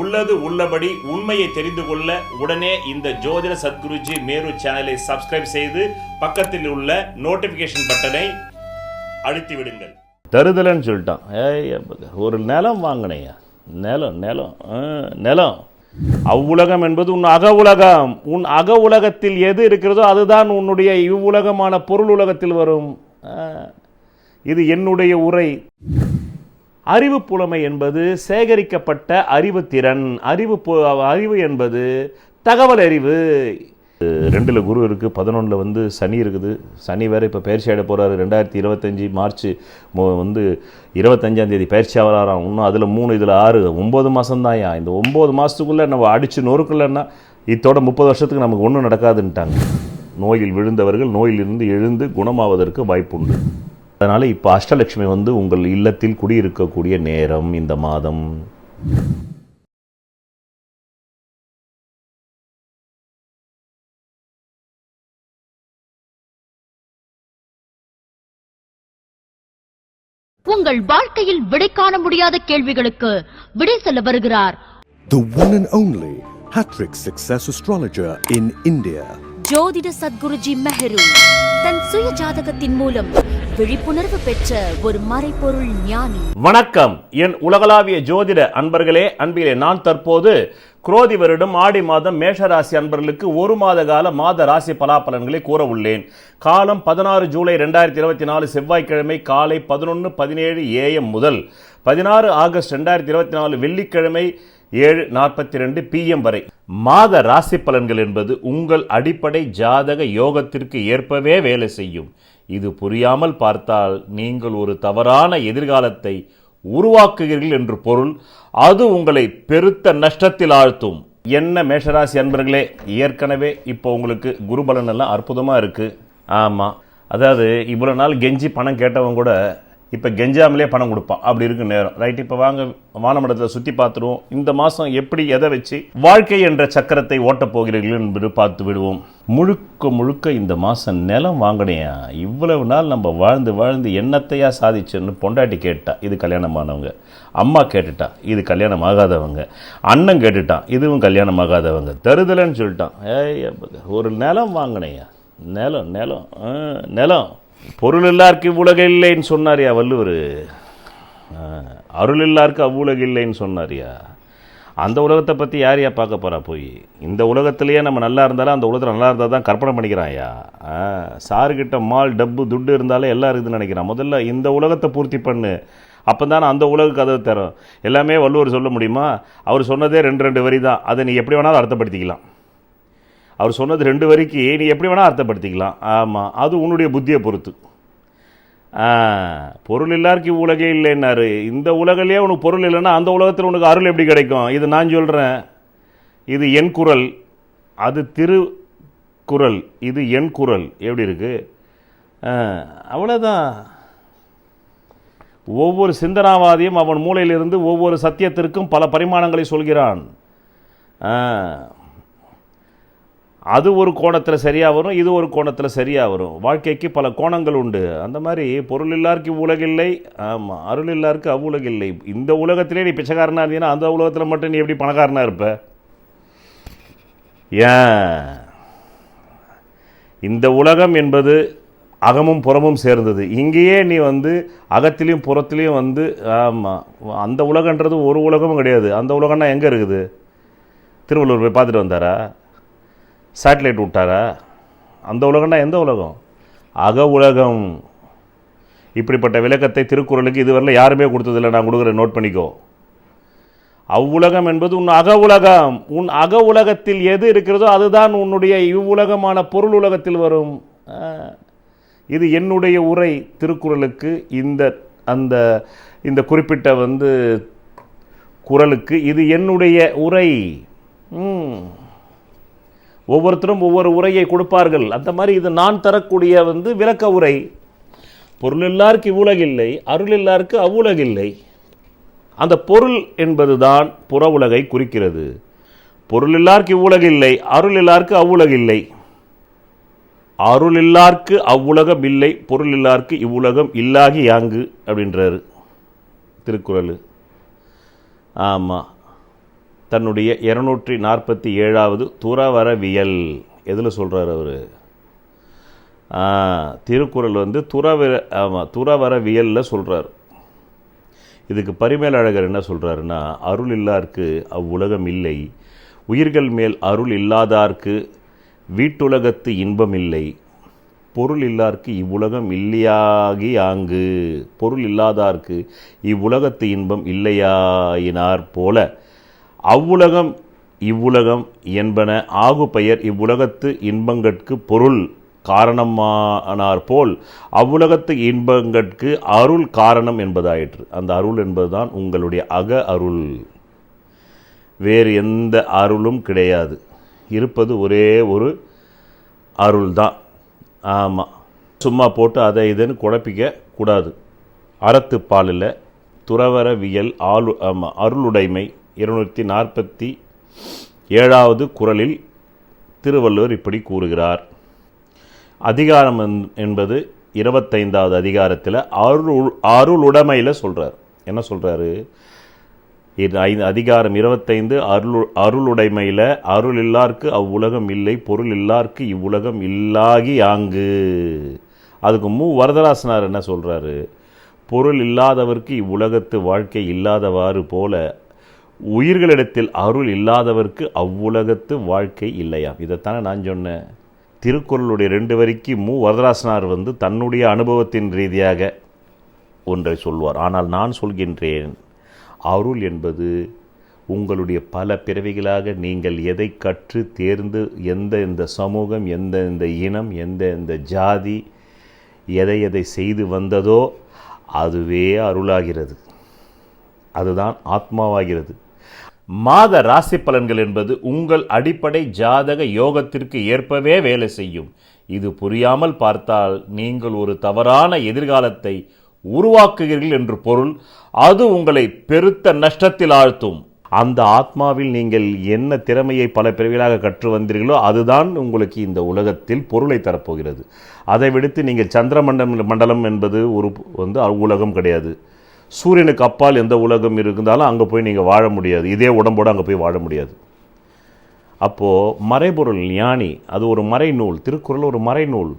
உள்ளது உள்ளபடி உண்மையை தெரிந்து கொள்ள உடனே இந்த ஜோதிட சத்குருஜி மேரு சேனலை சப்ஸ்கிரைப் செய்து பக்கத்தில் உள்ள நோட்டிபிகேஷன் பட்டனை அழுத்தி விடுங்கள். தருதலன்னு சொல்லிட்டான். ஏய் ஒரு நிலம் வாங்கினையா? நிலம் நிலம் நிலம். அவ்வுலகம் என்பது உன் அக உலகம். உன் அக உலகத்தில் எது இருக்கிறதோ அதுதான் உன்னுடைய இவ்வுலகமான பொருள் உலகத்தில் வரும். இது என்னுடைய உரை. அறிவு புலமை என்பது சேகரிக்கப்பட்ட அறிவு திறன். அறிவு பு- அறிவு என்பது தகவல் அறிவு. ரெண்டில் குரு இருக்குது பதினொன்றில் வந்து சனி இருக்குது. சனி வேறு இப்போ பயிற்சி ஆகிட போகிறாரு ரெண்டாயிரத்தி இருபத்தஞ்சி மார்ச் வந்து இருபத்தஞ்சாம் தேதி பயிற்சி ஆகிறாராம் இன்னும் அதில் மூணு இதில் ஆறு. ஒம்பது மாதம்தான்யா இந்த ஒம்பது மாதத்துக்குள்ளே நம்ம அடித்து நொறுக்கலன்னா இத்தோட முப்பது வருஷத்துக்கு நமக்கு ஒன்றும் நடக்காதுன்ட்டாங்க. நோயில் விழுந்தவர்கள் நோயிலிருந்து எழுந்து குணமாவதற்கு வாய்ப்புண்டு. அதனால் இப்போ அஷ்டலட்சுமி வந்து உங்கள் இல்லத்தில் குடியிருக்கக்கூடிய நேரம் இந்த மாதம் உங்கள் வாழ்க்கையில் விடை காண முடியாத கேள்விகளுக்கு விடை சொல்ல வருகிறார் The one and only Hattrick Success Astrologer in India. ஜோதிட சத்குருஜி மெஹரு தன் சுய ஜாதகத்தின் மூலம் விழிப்புணர்வு பெற்ற ஒரு மறைபொருள் ஞானி. வணக்கம். என் உலகளாவிய ஜோதிட அன்பர்களே அன்பிலே நான் தற்போது குரோதி வருடம் ஆடி மாதம் மேஷராசி அன்பர்களுக்கு ஒரு மாத கால மாத ராசி பலாபலன்களை கூற உள்ளேன். காலம் பதினாறு ஜூலை ரெண்டாயிரத்தி இருபத்தி நாலு செவ்வாய்க்கிழமை காலை பதினொன்று பதினேழு ஏஎம் முதல் பதினாறு ஆகஸ்ட் ரெண்டாயிரத்தி இருபத்தி நாலு வெள்ளிக்கிழமை ஏழு நாற்பத்தி ரெண்டு பிஎம் வரை. மாத ராசி பலன்கள் என்பது உங்கள் அடிப்படை ஜாதக யோகத்திற்கு ஏற்பவே வேலை செய்யும். இது புரியாமல் பார்த்தால் நீங்கள் ஒரு தவறான எதிர்காலத்தை உருவாக்குகிறீர்கள் என்று பொருள். அது உங்களை பெருத்த நஷ்டத்தில் ஆழ்த்தும் என்ன மேஷராசி அன்பர்களே ஏற்கனவே இப்போ உங்களுக்கு குருபலன் எல்லாம் அற்புதமாக இருக்குது ஆமாம் அதாவது இவ்வளோ நாள் கெஞ்சி பணம் கேட்டவங்க கூட இப்போ கெஞ்சாமலே பணம் கொடுப்பான். அப்படி இருக்கு நேரம். ரைட் இப்போ வாங்க வானமடத்தில் சுற்றி பார்த்துருவோம். இந்த மாதம் எப்படி எதை வச்சு வாழ்க்கை என்ற சக்கரத்தை ஓட்டப் போகிறீர்கள் என்பது பார்த்து விடுவோம். முழுக்க முழுக்க இந்த மாதம் நிலம் வாங்கினியா இவ்வளவு நாள் நம்ம வாழ்ந்து வாழ்ந்து என்னத்தையா சாதிச்சுன்னு பொண்டாட்டி கேட்டா இது கல்யாணமானவங்க. அம்மா கேட்டுட்டா இது கல்யாணம் ஆகாதவங்க அண்ணன் கேட்டுட்டான் இதுவும் கல்யாணம் ஆகாதவங்க தருதலைன்னு சொல்லிட்டான். ஏய் ஒரு நிலம் வாங்கினையா நிலம் நிலம் நிலம். பொருள் எல்லாருக்கு இவ்வுலக இல்லைன்னு சொன்னாரியா வள்ளுவர். அருள் எல்லாருக்கு அவ்வுலக இல்லைன்னு சொன்னாரியா. அந்த உலகத்தை பற்றி யார் யா பார்க்க போகிறா போய்? இந்த உலகத்திலேயே நம்ம நல்லா இருந்தாலும் அந்த உலகத்தில் நல்லா இருந்தால் தான் கற்பனை பண்ணிக்கிறான்யா ஆ, சாருக்கிட்ட மால் டப்பு துட்டு இருந்தாலே எல்லாம் இருக்குதுன்னு நினைக்கிறான். முதல்ல இந்த உலகத்தை பூர்த்தி பண்ணு. அப்போ தானே அந்த உலக கதவு தரும். எல்லாமே வள்ளுவர் சொல்ல முடியுமா? அவர் சொன்னதே ரெண்டு ரெண்டு வரி தான் அதை நீ எப்படி வேணாலும் அர்த்தப்படுத்திக்கலாம். அவர் சொன்னது ரெண்டு வரைக்கு நீ எப்படி வேணால் அர்த்தப்படுத்திக்கலாம். ஆமாம் அது உன்னுடைய புத்தியை பொறுத்து. பொருள் எல்லாருக்கும் உலகே இல்லைன்னாரு. இந்த உலகிலேயே உனக்கு பொருள் இல்லைன்னா அந்த உலகத்தில் உனக்கு அருள் எப்படி கிடைக்கும்? இது நான் சொல்கிறேன் இது என் குரல். அது திரு குரல். இது என் குரல். எப்படி இருக்குது அவ்வளோதான் ஒவ்வொரு சிந்தனாவாதியும் அவன் மூளையிலிருந்து ஒவ்வொரு சத்தியத்திற்கும் பல பரிமாணங்களை சொல்கிறான். அது ஒரு கோணத்தில் சரியாக வரும் இது ஒரு கோணத்தில் சரியாக வரும். வாழ்க்கைக்கு பல கோணங்கள் உண்டு. அந்த மாதிரி பொருள் இல்லாருக்கு உலகில்லை ஆமாம் அருள் இல்லாருக்கு அவ்வுலகில்லை. இந்த உலகத்திலே நீ பிச்சைக்காரனாக இருந்தீங்கன்னா அந்த உலகத்தில் மட்டும் நீ எப்படி பணக்காரனாக இருப்ப? ஏன்? இந்த உலகம் என்பது அகமும் புறமும் சேர்ந்தது. இங்கேயே நீ வந்து அகத்திலையும் புறத்திலையும் வந்து ஆமாம் அந்த உலகன்றது ஒரு உலகமும் கிடையாது. அந்த உலகம்னா எங்கே இருக்குது? திருவள்ளூர் போய் பார்த்துட்டு வந்தாரா? சேட்டலைட் விட்டாரா? அந்த உலகம்னா எந்த உலகம்? அக உலகம். இப்படிப்பட்ட விளக்கத்தை திருக்குறளுக்கு இதுவரையில் யாருமே கொடுத்ததில்லை. நான் கொடுக்குறேன் நோட் பண்ணிக்கோ. அவ்வுலகம் என்பது உன் அக உலகம். உன் அக உலகத்தில் எது இருக்கிறதோ அதுதான் உன்னுடைய இவ்வுலகமான பொருள் உலகத்தில் வரும். இது என்னுடைய உரை திருக்குறளுக்கு. இந்த அந்த இந்த குறிப்பிட்ட வந்து குறளுக்கு இது என்னுடைய உரை. ம். ஒவ்வொருத்தரும் ஒவ்வொரு உரையை கொடுப்பார்கள். அந்த மாதிரி இது நான் தரக்கூடிய வந்து விளக்க உரை. பொருள் எல்லாருக்கு இவ்வுலகில்லை அருள் எல்லாருக்கு அவ்வுலகில்லை. அந்த பொருள் என்பதுதான் புற உலகை குறிக்கிறது. பொருள் எல்லாருக்கு இவ்வுலகில்லை அருள் எல்லாருக்கு அவ்வுலகில்லை. அருள் எல்லாருக்கு அவ்வுலகம் இல்லை பொருள் எல்லாருக்கு இவ்வுலகம் இல்லாகி யாங்கு? அப்படின்றாரு திருக்குறள். ஆமாம் தன்னுடைய இருநூற்றி நாற்பத்தி ஏழாவது துறவரவியல். எதில் சொல்கிறார் அவர்? திருக்குறள் வந்து துறவர ஆமாம் துறவரவியலில் சொல்கிறார் இதுக்கு பரிமேலழகர் என்ன சொல்கிறாருன்னா அருள் இல்லார்க்கு அவ்வுலகம் இல்லை உயிர்கள் மேல் அருள் இல்லாதார்க்கு வீட்டுலகத்து இன்பம் இல்லை பொருள் இல்லார்க்கு இவ்வுலகம் இல்லையாகி ஆங்கு பொருள் இல்லாதார்க்கு இவ்வுலகத்து இன்பம் இல்லையாயினார் போல அவ்வுலகம் இவ்வுலகம் என்பன ஆகு பெயர் இவ்வுலகத்து இன்பங்கட்கு பொருள் காரணமானார் போல் அவ்வுலகத்து இன்பங்கட்கு அருள் காரணம் என்பதாயிற்று. அந்த அருள் என்பதுதான் உங்களுடைய அக அருள். வேறு எந்த அருளும் கிடையாது. இருப்பது ஒரே ஒரு அருள் தான் ஆமாம் சும்மா போட்டு அதை இதுன்னு குழப்பிக்க கூடாது. அறத்துப்பாலில் துறவரவியல் ஆளு ஆமாம் அருளுடைமை இருநூற்றி நாற்பத்தி ஏழாவது குறளில் திருவள்ளுவர் இப்படி கூறுகிறார். அதிகாரம் என்- என்பது இருபத்தைந்தாவது அதிகாரத்தில் அருள் அருள் உடைமையில் சொல்கிறார் என்ன சொல்கிறாரு ஐந்து அதிகாரம் இருபத்தைந்து அருள் அருளுடைமையில் அருள் இல்லார்க்கு அவ்வுலகம் இல்லை பொருள் இல்லார்க்கு இவ்வுலகம் இல்லாகி ஆங்கு அதுக்கு மு. வரதராசனார் என்ன சொல்கிறாரு பொருள் இல்லாதவர்க்கு இவ்வுலகத்து வாழ்க்கை இல்லாதவாறு போல உயிர்களிடத்தில் அருள் இல்லாதவர்க்கு அவ்வுலகத்து வாழ்க்கை இல்லையாம். இதைத்தானே நான் சொன்னேன். திருக்குறளுடைய ரெண்டு வரிக்கு மு. வரதராசனார் வந்து தன்னுடைய அனுபவத்தின் ரீதியாக ஒன்றை சொல்வார். ஆனால் நான் சொல்கின்றேன் அருள் என்பது உங்களுடைய பல பிறவிகளாக நீங்கள் எதை கற்று தேர்ந்து எந்த இந்த சமூகம் எந்த இந்த இனம் எந்த இந்த ஜாதி எதை எதை செய்து வந்ததோ அதுவே அருளாகிறது. அதுதான் ஆத்மாவாகிறது. மாத ராசி பலன்கள் என்பது உங்கள் அடிப்படை ஜாதக யோகத்திற்கு ஏற்பவே வேலை செய்யும். இது புரியாமல் பார்த்தால் நீங்கள் ஒரு தவறான எதிர்காலத்தை உருவாக்குகிறீர்கள் என்று பொருள். அது உங்களை பெருத்த நஷ்டத்தில் ஆழ்த்தும். அந்த ஆத்மாவில் நீங்கள் என்ன திறமையை பல பிறவிகளாக கற்று வந்தீர்களோ அதுதான் உங்களுக்கு இந்த உலகத்தில் பொருளை தரப்போகிறது. அதை விடுத்து நீங்கள் சந்திர மண்டலம் மண்டலம் என்பது ஒரு வந்து உலகம் கிடையாது. சூரியனுக்கு அப்பால் எந்த உலகம் இருந்தாலும் அங்கே போய் நீங்கள் வாழ முடியாது. இதே உடம்போடு அங்கே போய் வாழ முடியாது. அப்போது மறைபொருள் ஞானி அது ஒரு மறைநூல் திருக்குறள் ஒரு மறைநூல்.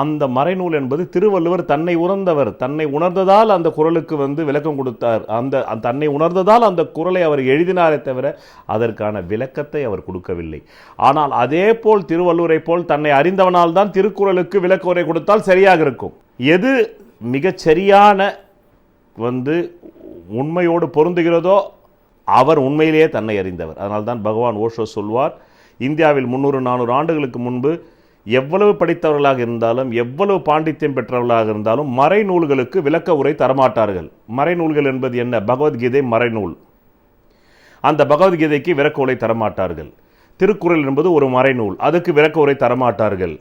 அந்த மறைநூல் என்பது திருவள்ளுவர் தன்னை உணர்ந்தவர் தன்னை உணர்ந்ததால் அந்த குறளுக்கு வந்து விளக்கம் கொடுத்தார். அந்த தன்னை உணர்ந்ததால் அந்த குறளை அவர் எழுதினாரே தவிர அதற்கான விளக்கத்தை அவர் கொடுக்கவில்லை. ஆனால் அதே போல் திருவள்ளுவரை போல் தன்னை அறிந்தவனால் தான் திருக்குறளுக்கு விளக்க உரை கொடுத்தால் சரியாக இருக்கும். எது மிகச்சரியான வந்து உண்மையோடு பொருந்துகிறதோ அவர் உண்மையிலேயே தன்னை அறிந்தவர். அதனால்தான் பகவான் ஓஷோ சொல்வார் இந்தியாவில் முந்நூறு நானூறு ஆண்டுகளுக்கு முன்பு எவ்வளவு படித்தவர்களாக இருந்தாலும் எவ்வளவு பாண்டித்யம் பெற்றவர்களாக இருந்தாலும் மறைநூல்களுக்கு விளக்க உரை தரமாட்டார்கள். மறைநூல்கள் என்பது என்ன? பகவத்கீதை மறைநூல் அந்த பகவத்கீதைக்கு விளக்க உரை தரமாட்டார்கள். திருக்குறள் என்பது ஒரு மறைநூல் அதுக்கு விளக்க உரை தரமாட்டார்கள்.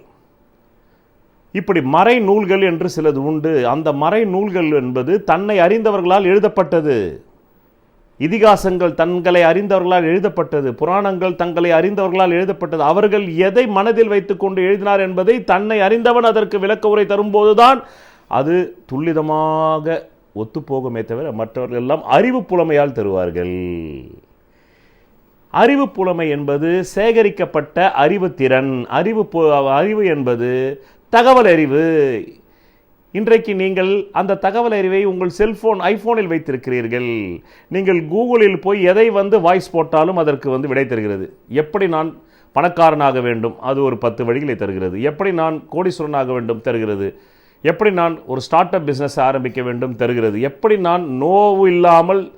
இப்படி மறை நூல்கள் என்று சிலது உண்டு. அந்த மறை நூல்கள் என்பது தன்னை அறிந்தவர்களால் எழுதப்பட்டது. இதிகாசங்கள் தங்களை அறிந்தவர்களால் எழுதப்பட்டது. புராணங்கள் தங்களை அறிந்தவர்களால் எழுதப்பட்டது. அவர்கள் எதை மனதில் வைத்துக்கொண்டு எழுதினார் என்பதை தன்னை அறிந்தவன் அதற்கு விளக்க உரை தரும்போதுதான் அது துல்லிதமாக ஒத்துப்போகுமே தவிர மற்றவர்கள் எல்லாம் அறிவு புலமையால் தருவார்கள். அறிவு புலமை என்பது சேகரிக்கப்பட்ட அறிவு திறன் அறிவு பு- அறிவு என்பது தகவல் அறிவு இன்றைக்கு நீங்கள் அந்த தகவல் அறிவை உங்கள் செல்போன் ஐஃபோனில் வைத்திருக்கிறீர்கள். நீங்கள் கூகுளில் போய் எதை வந்து வாய்ஸ் போட்டாலும் அதற்கு வந்து விடை தருகிறது. எப்படி நான் பணக்காரனாக வேண்டும்? அது ஒரு பத்து வழிகளை தருகிறது. எப்படி நான் கோடீஸ்வரனாக வேண்டும்? தருகிறது. எப்படி நான் ஒரு ஸ்டார்ட் அப் பிஸ்னஸ் ஆரம்பிக்க வேண்டும்? தருகிறது. எப்படி நான் நோவு இல்லாமல்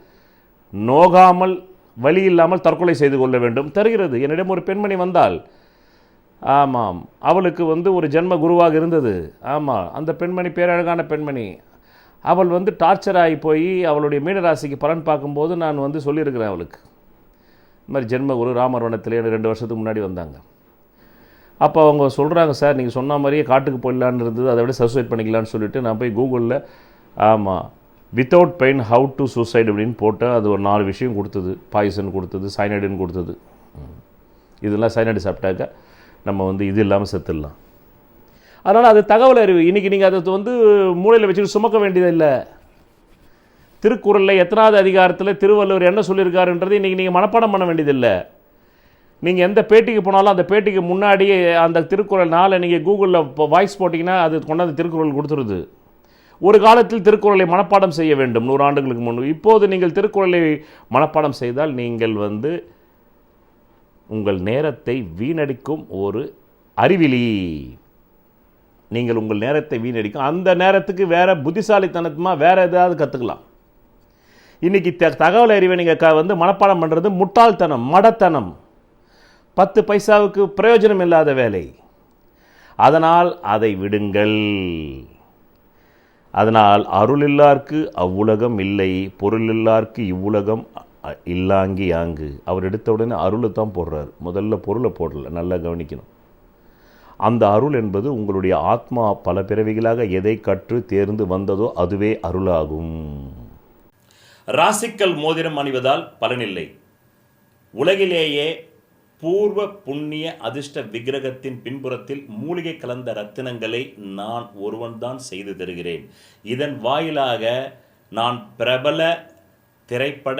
நோகாமல் வழி இல்லாமல் தற்கொலை செய்து கொள்ள வேண்டும்? தருகிறது. என்னிடம் ஒரு பெண்மணி வந்தால் ஆமாம். அவளுக்கு வந்து ஒரு ஜென்ம குருவாக இருந்தது. ஆமாம் அந்த பெண்மணி பேரழகான பெண்மணி. அவள் வந்து டார்ச்சர் ஆகி போய் அவளுடைய மீனராசிக்கு பலன் பார்க்கும்போது நான் வந்து சொல்லியிருக்கிறேன் அவளுக்கு. இந்த மாதிரி ஜென்ம குரு ராமர்வனத்திலே ரெண்டு வருஷத்துக்கு முன்னாடி வந்தாங்க. அப்போ அவங்க சொல்கிறாங்க சார் நீங்கள் சொன்ன மாதிரியே காட்டுக்கு போயிடலான்னு இருந்தது. அதை விட சூசைட் பண்ணிக்கலான்னு சொல்லிட்டு நான் போய் கூகுளில் ஆமாம் without pain how to suicide அப்படின்னு போட்டால் அது ஒரு நாலு விஷயம் கொடுத்தது. பாய்சன் கொடுத்தது சைனைடுன்னு கொடுத்தது. இதெல்லாம் சைனடு சாப்பிட்டாக்க நம்ம வந்து இது இல்லாமல் செத்துடலாம். அதனால் அது தகவல் அறிவு. இன்றைக்கி நீங்கள் அதை வந்து மூளையில் வச்சுட்டு சுமக்க வேண்டியதில்லை திருக்குறளில் எத்தனாவது அதிகாரத்தில் திருவள்ளுவர் என்ன சொல்லியிருக்காருன்றது இன்றைக்கி நீங்கள் மனப்பாடம் பண்ண வேண்டியதில்லை நீங்கள் எந்த பேட்டிக்கு போனாலும் அந்த பேட்டிக்கு முன்னாடியே அந்த திருக்குறள் நாளை நீங்கள் கூகுளில் வாய்ஸ் போட்டிங்கன்னா அது கொண்டாந்து திருக்குறள் கொடுத்துருது. ஒரு காலத்தில் திருக்குறளை மனப்பாடம் செய்ய வேண்டும் நூறு ஆண்டுகளுக்கு முன்பு. இப்போது நீங்கள் திருக்குறளை மனப்பாடம் செய்தால் நீங்கள் வந்து உங்கள் நேரத்தை வீணடிக்கும் ஒரு அறிவிலி. நீங்கள் உங்கள் நேரத்தை வீணடிக்கும். அந்த நேரத்துக்கு வேறு புத்திசாலித்தனத்துமா வேறு எதாவது கற்றுக்கலாம் இன்றைக்கி த தகவல் அறிவை நீங்கள் க வந்து மனப்பாடம் பண்ணுறது முட்டாள்தனம் மடத்தனம். பத்து பைசாவுக்கு பிரயோஜனம் இல்லாத வேலை. அதனால் அதை விடுங்கள். அதனால் அருளில்லார்க்கு அவ்வுலகம் இல்லை பொருளில்லார்க்கு இவ்வுலகம் இல்லாங்கி யாங்கு. அவர் எடுத்த உடனே அருளை தான் போடுறார். முதல்ல பொருளை போடல நல்லா கவனிக்கணும். அந்த அருள் என்பது உங்களுடைய ஆத்மா பல பிறவிகளாக எதை கற்று தேர்ந்து வந்ததோ அதுவே அருளாகும். ராசிக்கல் மோதிரம் அணிவதால் பலனில்லை. உலகிலேயே பூர்வ புண்ணிய அதிர்ஷ்ட விக்கிரகத்தின் பின்புறத்தில் மூலிகை கலந்த ரத்தினங்களை நான் ஒருவன்தான் செய்து தருகிறேன். இதன் வாயிலாக நான் பிரபல திரைப்பட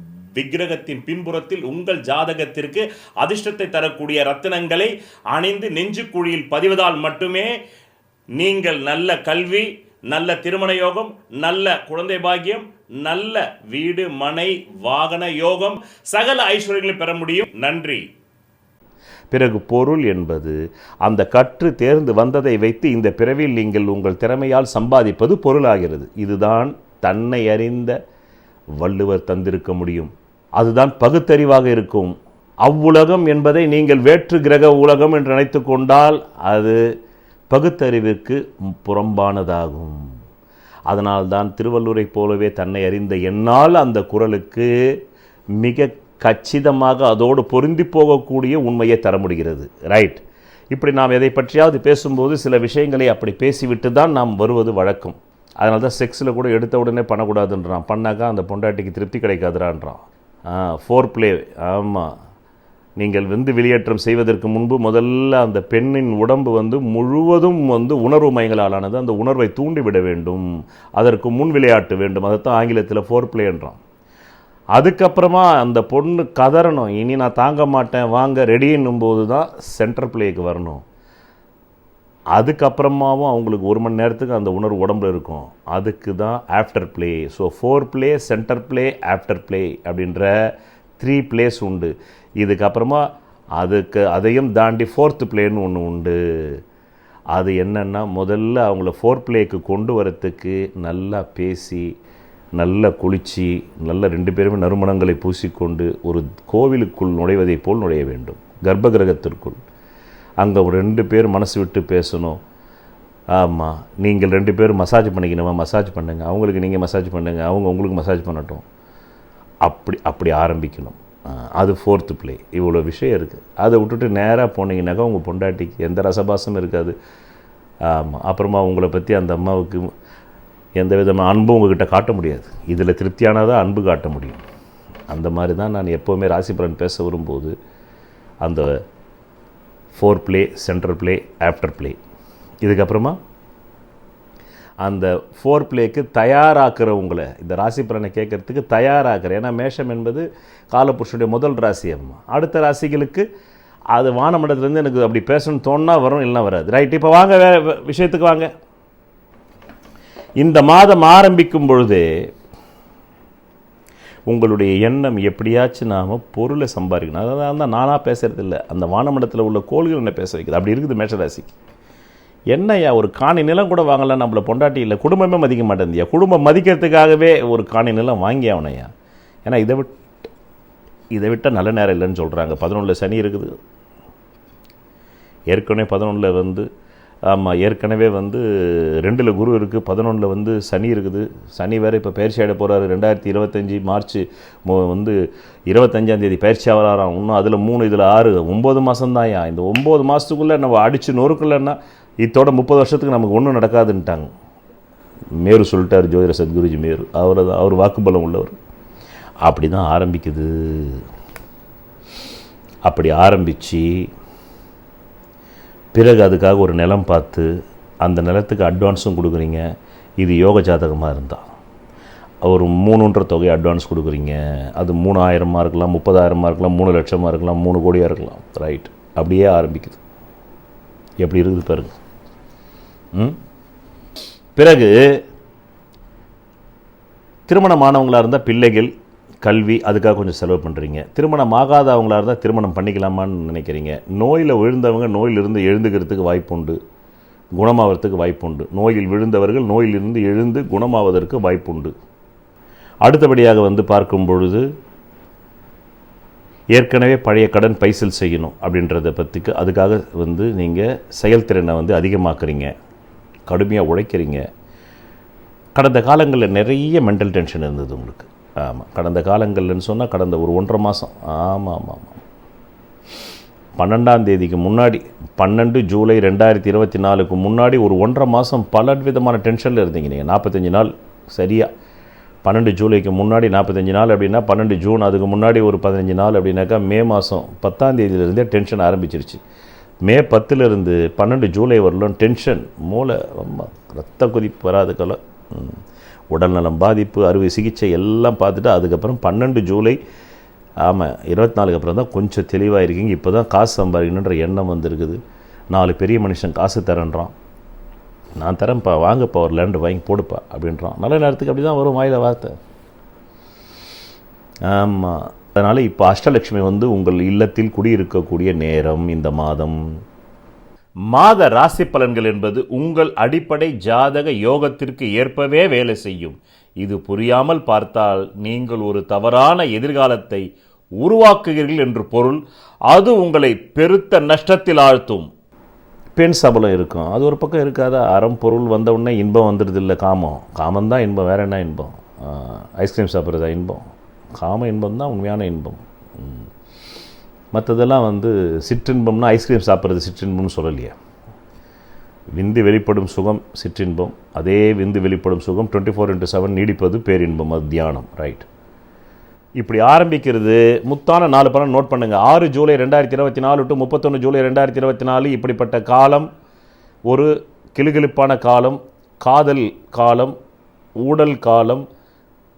விக்கிரகத்தின் பின்புறத்தில் உங்கள் ஜாதகத்திற்கு அதிர்ஷ்டத்தை தரக்கூடிய ரத்தினங்களை அணிந்து நெஞ்சுக்குழியில் பதிவதால் மட்டுமே நீங்கள் நல்ல கல்வி நல்ல திருமண யோகம் நல்ல குழந்தை பாக்கியம் நல்ல வீடு மனை வாகன யோகம் சகல ஐஸ்வர்யங்களை பெற முடியும். நன்றி. பிறகு பொருள் என்பது அந்த கற்று தேர்ந்து வந்ததை வைத்து இந்த பிறவியில் நீங்கள் உங்கள் திறமையால் சம்பாதிப்பது பொருளாகிறது. இதுதான் தன்னை அறிந்த வள்ளுவர் தந்திருக்க முடியும். அதுதான் பகுத்தறிவாக இருக்கும். அவ்வுலகம் என்பதை நீங்கள் வேற்று கிரக உலகம் என்று நினைத்து கொண்டால் அது பகுத்தறிவிற்கு புறம்பானதாகும். அதனால்தான் திருவள்ளூரைப் போலவே தன்னை அறிந்த என்னால் அந்த குரலுக்கு மிக கச்சிதமாக அதோடு பொருந்தி போகக்கூடிய உண்மையை தர முடிகிறது. ரைட் இப்படி நாம் எதை பற்றியாவது பேசும்போது சில விஷயங்களை அப்படி பேசிவிட்டு தான் நாம் வருவது வழக்கம். அதனால தான் செக்ஸில் கூட எடுத்த உடனே பண்ணக்கூடாதுன்றான். பண்ணாக்கா அந்த பொண்டாட்டிக்கு திருப்தி கிடைக்காதுறான்றான். ஃபோர் ப்ளே ஆமாம் நீங்கள் வந்து வெளியேற்றம் செய்வதற்கு முன்பு முதல்ல அந்த பெண்ணின் உடம்பு வந்து முழுவதும் வந்து உணர்வு மயங்களாலானது அந்த உணர்வை தூண்டிவிட வேண்டும். அதற்கு முன் விளையாட்டு வேண்டும். அதைத்தான் ஆங்கிலத்தில் ஃபோர் பிளேன்றான் அதுக்கப்புறமா அந்த பொண்ணு கதறணும். இனி நான் தாங்க மாட்டேன். வாங்க ரெடின்னும் போது தான் சென்டர் பிளேக்கு வரணும். அதுக்கப்புறமாவும் அவங்களுக்கு ஒரு மணி நேரத்துக்கு அந்த உணர்வு உடம்புல இருக்கும். அதுக்கு தான் after play so four play centre play after play அப்படின்ற த்ரீ பிளேஸ் உண்டு. இதுக்கப்புறமா அதுக்கு அதையும் தாண்டி ஃபோர்த்து பிளேன்னு ஒன்று உண்டு. அது என்னென்னா முதல்ல அவங்கள ஃபோர் பிளேக்கு கொண்டு வரத்துக்கு நல்லா பேசி நல்லா குளித்து நல்ல ரெண்டு பேருமே நறுமணங்களை பூசிக்கொண்டு ஒரு கோவிலுக்குள் நுழைவதைப் போல் நுழைய வேண்டும். கர்ப்ப கிரகத்திற்குள். அங்கே ஒரு ரெண்டு பேர் மனசு விட்டு பேசணும். ஆமாம் நீங்கள் ரெண்டு பேரும் மசாஜ் பண்ணிக்கணுமா? மசாஜ் பண்ணுங்கள் அவங்களுக்கு நீங்கள் மசாஜ் பண்ணுங்கள் அவங்க உங்களுக்கு மசாஜ் பண்ணட்டும். அப்படி அப்படி ஆரம்பிக்கணும். அது ஃபோர்த்து பிளே இவ்வளோ விஷயம் இருக்குது அதை விட்டுட்டு நேராக போனீங்கன்னாக்கா உங்கள் பொண்டாட்டிக்கு எந்த ரசபாசமும் இருக்காது. ஆமாம் அப்புறமா உங்களை பற்றி அந்த அம்மாவுக்கு எந்த விதமான அன்பும் உங்ககிட்ட காட்ட முடியாது. இதில் திருப்தியானதாக அன்பு காட்ட முடியும். அந்த மாதிரி தான் நான் எப்போவுமே ராசிபலன் பேச வரும்போது அந்த four play centre play after play இதுக்கப்புறமா அந்த ஃபோர் பிளேக்கு தயாராக்குறவங்கள இந்த ராசி பலனை கேட்கறதுக்கு தயாராக்குற ஏன்னா மேஷம் என்பது காலபுருஷனுடைய முதல் ராசி அம்மா. அடுத்த ராசிகளுக்கு அது வானமண்டலத்துலேருந்து எனக்கு அப்படி பேசணும்னு தோணுனா வரும் இல்லைன்னா வராது. ரைட் இப்போ வாங்க வே- விஷயத்துக்கு வாங்க. இந்த மாதம் ஆரம்பிக்கும் பொழுது உங்களுடைய எண்ணம் எப்படியாச்சும் நாம் பொருளை சம்பாதிக்கணும். அதான் தான் நானாக பேசுகிறது இல்லை அந்த வானமண்டலத்தில் உள்ள கோள்கள் என்ன பேச வைக்குது? அப்படி இருக்குது மேஷராசிக்கு என்னய்யா ஒரு காணி நிலம் கூட வாங்கலாம் நம்மளை பொண்டாட்டி இல்லை குடும்பமே மதிக்க மாட்டேந்தியா குடும்பம் மதிக்கிறதுக்காகவே ஒரு காணி நிலம் வாங்கி ஆகணையா ஏன்னா இதை விட்டு இதை விட்டால் நல்ல நேரம் இல்லைன்னு சொல்கிறாங்க பதினொன்றில் சனி இருக்குது. ஏற்கனவே பதினொன்றில் வந்து ஆமாம் ஏற்கனவே வந்து ரெண்டில் குரு இருக்குது பதினொன்றில் வந்து சனி இருக்குது. சனி வேறு இப்போ பயிற்சி ஆகிட போகிறாரு ரெண்டாயிரத்தி இருபத்தஞ்சி மார்ச் வந்து இருபத்தஞ்சாம் தேதி பயிற்சி ஆகிறாராம் இன்னும் அதில் மூணு இதில் ஆறு. ஒம்பது மாதம்தான்யா இந்த ஒம்பது மாதத்துக்குள்ளே நம்ம அடித்து நொறுக்கலைன்னா இத்தோட முப்பது வருஷத்துக்கு நமக்கு ஒன்றும் நடக்காதுன்ட்டாங்க. மேரு சொல்லிட்டார் ஜோதிர சத்குருஜி மேரு. அவர் தான் அவர் வாக்குபலம் உள்ளவர். அப்படி தான் ஆரம்பிக்குது. அப்படி ஆரம்பித்து பிறகு அதுக்காக ஒரு நிலம் பார்த்து அந்த நிலத்துக்கு அட்வான்ஸும் கொடுக்குறீங்க. இது யோக ஜாதகமாக இருந்தால் ஒரு மூணுன்ற தொகை அட்வான்ஸ் கொடுக்குறீங்க. அது மூணாயிரமாக இருக்கலாம் முப்பதாயிரமாக இருக்கலாம் மூணு லட்சமாக இருக்கலாம் மூணு கோடியாக இருக்கலாம். ரைட் அப்படியே ஆரம்பிக்குது. எப்படி இருக்குது பாருங்க. ம்? பிறகு திருமணமானவங்களாக இருந்தால் பிள்ளைகள் கல்வி அதுக்காக கொஞ்சம் செலவு பண்ணுறீங்க திருமணம் ஆகாதவங்களாக இருந்தால் திருமணம் பண்ணிக்கலாமான்னு நினைக்கிறீங்க. நோயில் விழுந்தவங்க நோயிலிருந்து எழுந்துக்கிறதுக்கு வாய்ப்புண்டு. குணமாவதற்கு வாய்ப்புண்டு. நோயில் விழுந்தவர்கள் நோயிலிருந்து எழுந்து குணமாவதற்கு வாய்ப்புண்டு. அடுத்தபடியாக வந்து பார்க்கும் பொழுது ஏற்கனவே பழைய கடன் பைசல் செய்யணும் அப்படின்றத பற்றிக்கு அதுக்காக வந்து நீங்கள் செயல்திறனை வந்து அதிகமாக்குறீங்க. கடுமையாக உழைக்கிறீங்க. கடந்த காலங்களில் நிறைய மென்டல் டென்ஷன் இருந்தது உங்களுக்கு. ஆமாம் கடந்த காலங்கள்னு சொன்னால் கடந்த ஒரு ஒன்றரை மாதம் ஆமாம் ஆமாம் ஆமாம் பன்னெண்டாம் தேதிக்கு முன்னாடி பன்னெண்டு ஜூலை ரெண்டாயிரத்தி இருபத்தி நாலுக்கு முன்னாடி ஒரு ஒன்றரை மாதம் பல விதமான டென்ஷனில் இருந்தீங்க நீங்கள் நாற்பத்தஞ்சு நாள் சரியாக பன்னெண்டு ஜூலைக்கு முன்னாடி நாற்பத்தஞ்சு நாள் அப்படின்னா பன்னெண்டு ஜூன் அதுக்கு முன்னாடி ஒரு பதினஞ்சு நாள் அப்படின்னாக்கா மே மாதம் பத்தாம் தேதியிலிருந்தே டென்ஷன் ஆரம்பிச்சிருச்சு. மே பத்துலேருந்து பன்னெண்டு ஜூலை வரலும் டென்ஷன் மூளை ரொம்ப ரத்த கொதிப்பு வராதுக்கெல்லாம் உடல்நலம் பாதிப்பு அறுவை சிகிச்சை எல்லாம் பார்த்துட்டு அதுக்கப்புறம் பன்னெண்டு ஜூலை ஆமாம் இருபத்தி நாலுக்கு அப்புறம் தான் கொஞ்சம் தெளிவாக இருக்கீங்க இப்போ தான் காசு சம்பாதிக்கணுன்ற எண்ணம் வந்திருக்குது. நாலு பெரிய மனுஷன் காசு தரேன்றான். நான் தரேன்ப்பா வாங்கப்பா ஒரு லேண்டு வாங்கி போடுப்பா அப்படின்றான். நல்ல நேரத்துக்கு அப்படி தான் வரும் வாயில வார்த்தை. ஆமாம் அதனால் இப்போ அஷ்டலட்சுமி வந்து உங்கள் இல்லத்தில் குடியிருக்கக்கூடிய நேரம் இந்த மாதம். மாத ராசி பலன்கள் என்பது உங்கள் அடிப்படை ஜாதக யோகத்திற்கு ஏற்பவே வேலை செய்யும். இது புரியாமல் பார்த்தால் நீங்கள் ஒரு தவறான எதிர்காலத்தை உருவாக்குகிறீர்கள் என்று பொருள். அது உங்களை பெருத்த நஷ்டத்தில் ஆழ்த்தும். பெண் சபலம் இருக்கும். அது ஒரு பக்கம் இருக்காதா? அறம் பொருள் வந்த உடனே இன்பம் வந்துடுது இல்லை காமம். காமம் தான் இன்பம். வேற என்ன இன்பம்? ஐஸ்கிரீம் சாப்பிட்றதா இன்பம்? காம இன்பம் தான் உண்மையான இன்பம். ம். மற்றதெல்லாம் வந்து சிற்றின்பம்னா ஐஸ்கிரீம் சாப்பிட்றது சிற்றின்பம்னு சொல்லலையே. விந்து வெளிப்படும் சுகம் சிற்றின்பம். அதே விந்து வெளிப்படும் சுகம் டுவெண்ட்டி ஃபோர் இன்ட்டு செவன் நீடிப்பது பேரின்பம் அது தியானம் ரைட் இப்படி ஆரம்பிக்கிறது முத்தான நாலு படம் நோட் பண்ணுங்கள் ஆறு ஜூலை ரெண்டாயிரத்தி இருபத்தி நாலு டு முப்பத்தொன்று ஜூலை ரெண்டாயிரத்தி இருபத்தி நாலு இப்படிப்பட்ட காலம் ஒரு கிளுகிளுப்பான காலம் காதல் காலம் ஊடல் காலம்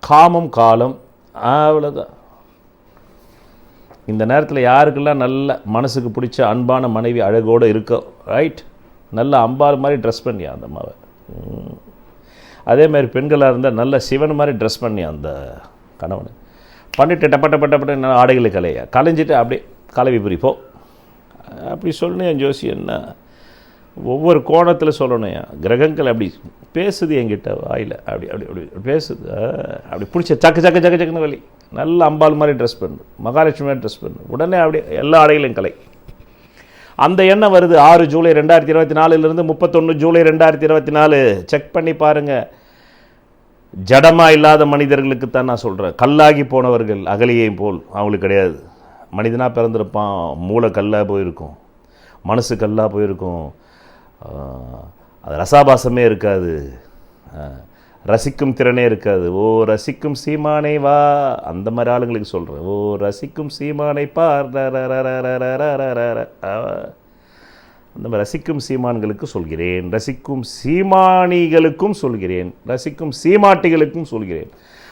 காமம் காலம் அவ்வளோதான் இந்த நேரத்தில் யாருக்கெல்லாம் நல்ல மனசுக்கு பிடிச்ச அன்பான மனைவி அழகோடு இருக்கோ ரைட் நல்ல அம்பாள் மாதிரி ட்ரெஸ் பண்ணி அந்த அம்மாவை? அதே மாதிரி பெண்களாக இருந்தால் நல்ல சிவன் மாதிரி ட்ரெஸ் பண்ணி அந்த கணவனை? பண்ணிட்டு டப்பட்ட பட்டப்பட்ட ஆடைகளை கலைய கலைஞ்சிட்டு அப்படியே கலவி புரிப்போம் அப்படி சொல்லணும் என் ஜோசி என்ன? ஒவ்வொரு கோணத்தில் சொல்லணும் கிரகங்கள் அப்படி பேசுது என்கிட்ட வாயில். அப்படி அப்படி அப்படி பேசுது. அப்படி பிடிச்ச சக்கு சக்கு சக்கு சக்குன்னு வலி. நல்ல அம்பாள் மாதிரி ட்ரெஸ் பண்ணு மகாலட்சுமியாக ட்ரெஸ் பண்ணு உடனே அப்படியே எல்லா ஆடைகளையும் கலை. அந்த எண்ணம் வருது. ஆறு ஜூலை ரெண்டாயிரத்தி இருபத்தி நாலுலேருந்து முப்பத்தொன்று ஜூலை ரெண்டாயிரத்தி இருபத்தி நாலு. செக் பண்ணி பாருங்கள் ஜடமாக இல்லாத மனிதர்களுக்கு தான் நான் சொல்கிறேன் கல்லாகி போனவர்கள் அகலியை போல். அவங்களுக்கு கிடையாது. மனிதனாக பிறந்திருப்பான். மூளை கல்லாக போயிருக்கும். மனசு கல்லாக போயிருக்கும். அது ரசாபாசமே இருக்காது ரசிக்கும் திறனே இருக்காது ஓ ரசிக்கும் சீமானை வா அந்த மாதிரி ஆளுங்களுக்கு சொல்கிறேன் ஓ ரசிக்கும் சீமானை பார் அந்த மாதிரி ரசிக்கும் சீமான்களுக்கு சொல்கிறேன் ரசிக்கும் சீமானிகளுக்கும் சொல்கிறேன் ரசிக்கும் சீமாட்டிகளுக்கும் சொல்கிறேன்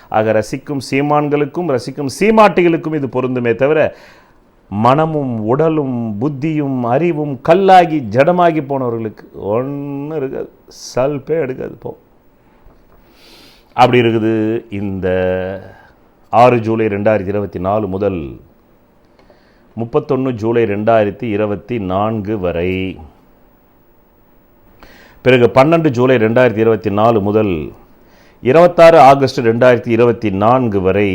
ஆக ரசிக்கும் சீமான்களுக்கும் ரசிக்கும் சீமாட்டிகளுக்கும் இது பொருந்துமே தவிர மனமும் உடலும் புத்தியும் அறிவும் கல்லாகி ஜடமாகி போனவர்களுக்கு ஒன்றும் இருக்காது. சல்பே எடுக்காது போ. அப்படி இருக்குது இந்த ஆறு ஜூலை ரெண்டாயிரத்தி இருபத்தி நாலு முதல் முப்பத்தொன்று ஜூலை ரெண்டாயிரத்தி இருபத்தி நான்கு வரை. பிறகு பன்னெண்டு ஜூலை ரெண்டாயிரத்தி இருபத்தி நாலு முதல் இருபத்தாறு ஆகஸ்ட் ரெண்டாயிரத்தி இருபத்தி நான்கு வரை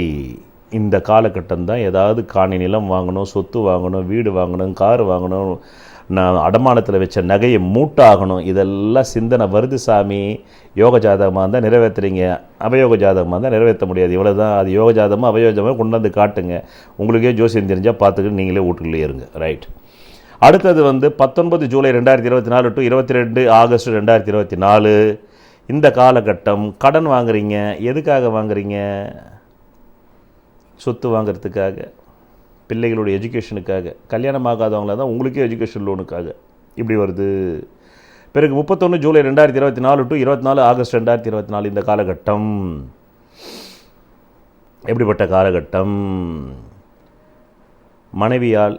இந்த காலகட்டம் தான் ஏதாவது காணி நிலம் வாங்கணும் சொத்து வாங்கணும் வீடு வாங்கணும் கார் வாங்கணும் நான் அடமானத்தில் வச்ச நகையை மூட்டாகணும். இதெல்லாம் சிந்தனை வருது சாமி. யோக ஜாதகமாக இருந்தால் நிறைவேற்றுறீங்க அவயோக ஜாதகமாக இருந்தால் நிறைவேற்ற முடியாது. இவ்வளோ தான் அது யோக ஜாதகமாக அவயோகமாக கொண்டு வந்து காட்டுங்க. உங்களுக்கே ஜோசியம் தெரிஞ்சால் பார்த்துக்கிட்டு நீங்களே வீட்டுக்குள்ளே இருங்க. ரைட் அடுத்தது வந்து பத்தொன்பது ஜூலை ரெண்டாயிரத்தி இருபத்தி நாலு டு இருபத்தி ரெண்டு ஆகஸ்ட் ரெண்டாயிரத்தி இருபத்தி நாலு. இந்த காலகட்டம் கடன் வாங்குறீங்க. எதுக்காக வாங்குறீங்க? சொத்து வாங்கிறதுக்காக பிள்ளைகளுடைய எஜுகேஷனுக்காக கல்யாணம் ஆகாதவங்கள தான் உங்களுக்கே எஜுகேஷன் லோனுக்காக இப்படி வருது. பிறகு முப்பத்தொன்று ஜூலை ரெண்டாயிரத்தி இருபத்தி நாலு டு இருபத்தி நாலு ஆகஸ்ட் ரெண்டாயிரத்தி இருபத்தி நாலு இந்த காலகட்டம். எப்படிப்பட்ட காலகட்டம்? மனைவியால்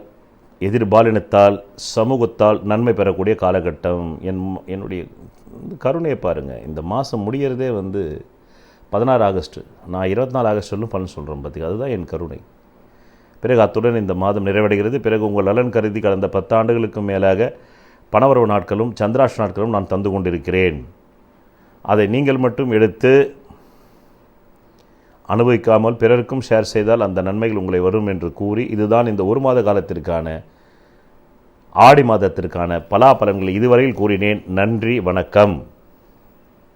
எதிர்பாலினத்தால் சமூகத்தால் நன்மை பெறக்கூடிய காலகட்டம். என் என்னுடைய கருணையை பாருங்கள் இந்த மாதம் முடிகிறதே வந்து பதினாறு ஆகஸ்ட்டு நான் இருபத்தி நாலு ஆகஸ்ட் பலன் சொல்கிறேன் பார்த்திங்க அதுதான் என் கருணை. பிறகு அத்துடன் இந்த மாதம் நிறைவடைகிறது. பிறகு உங்கள் நலன் கருதி கடந்த பத்தாண்டுகளுக்கு மேலாக பணவரவு நாட்களும் சந்திராஷ் நாட்களும் நான் தந்து கொண்டிருக்கிறேன். அதை நீங்கள் மட்டும் எடுத்து அனுபவிக்காமல் பிறருக்கும் ஷேர் செய்தால் அந்த நன்மைகள் உங்களை வரும் என்று கூறி இதுதான் இந்த ஒரு மாத காலத்திற்கான ஆடி மாதத்திற்கான பலாபலன்களை இதுவரையில் கூறினேன். நன்றி வணக்கம்.